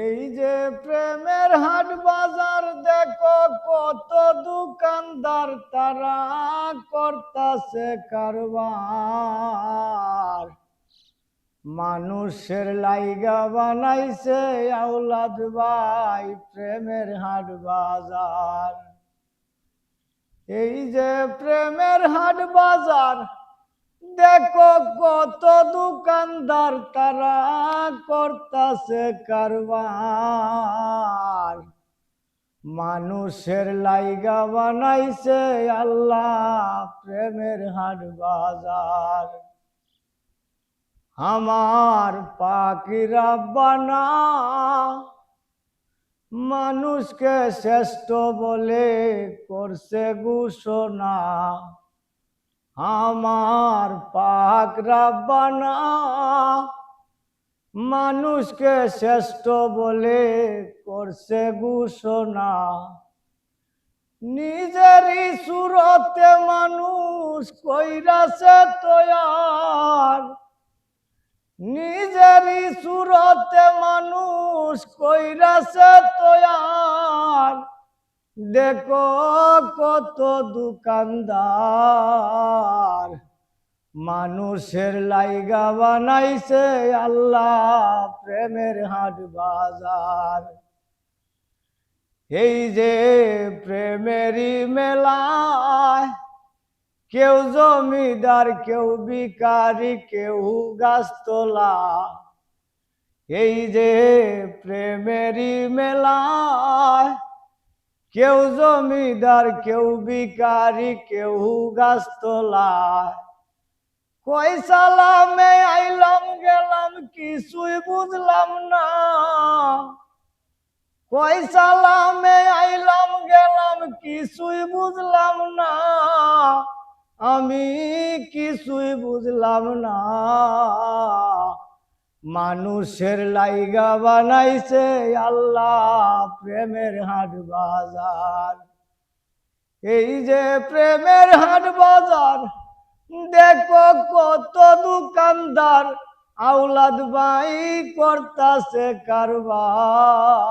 এই যে প্রেমের হাট বাজার, দেখো কত দোকানদার তারা করতাছে কারবার। মানুষের লাইগা বানাইছে আউলাদ ভাই প্রেমের হাট বাজার। এই যে প্রেমের হাট বাজার দেখো কত দোকানদার তারা করতাছে কারবার। মানুষের লাইগা বানাইছে আল্লাহ প্রেমের হাট বাজার। আমার পাখিরা বানা, মানুষকে শ্রেষ্ঠ বলে করছে ঘোষণা। আমার পাক রাব্বানা, মানুষকে শ্রেষ্ঠ বলে করছে ঘোষণা। নিজেরই সুরতে মানুষ কইরাছে তয়ার। নিজেরই সুরতে মানুষ কইরাছে তয়ার। দেখো কত দোকানদার। মানুষের লাইগা বানাইছে আল্লাহ প্রেমের হাট বাজার। এই যে প্রেমেরই মেলায় কেউ জমিদার, কেউ বিকারি কেউ গাছতলা। এই যে প্রেমেরই মেলায় কেউ জমিদার, কেউ ভিকারি কেউ গাছতলা। কই সালামে আইলাম, গেলাম, কিছুই বুঝলাম না। কই সালামে আইলাম, গেলাম, কিছুই বুঝলাম না। আমি কিছুই বুঝলাম না। মানুষের লাইগা বানাইছে আল্লাহ প্রেমের হাট বাজার। এই যে প্রেমের হাট বাজার, দেখো কত দোকানদার আউলাদ বাই করতাছে কারবার।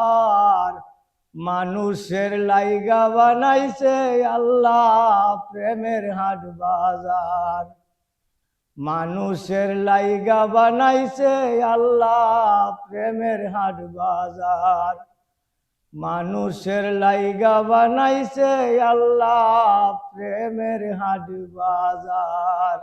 মানুষের লাইগা বানাইছে আল্লাহ প্রেমের হাট বাজার। মানুষের লাইগা বানাইছে আল্লাহ প্রেমের হাট বাজার। মানুষের লাইগা বানাইছে আল্লাহ প্রেমের হাট বাজার।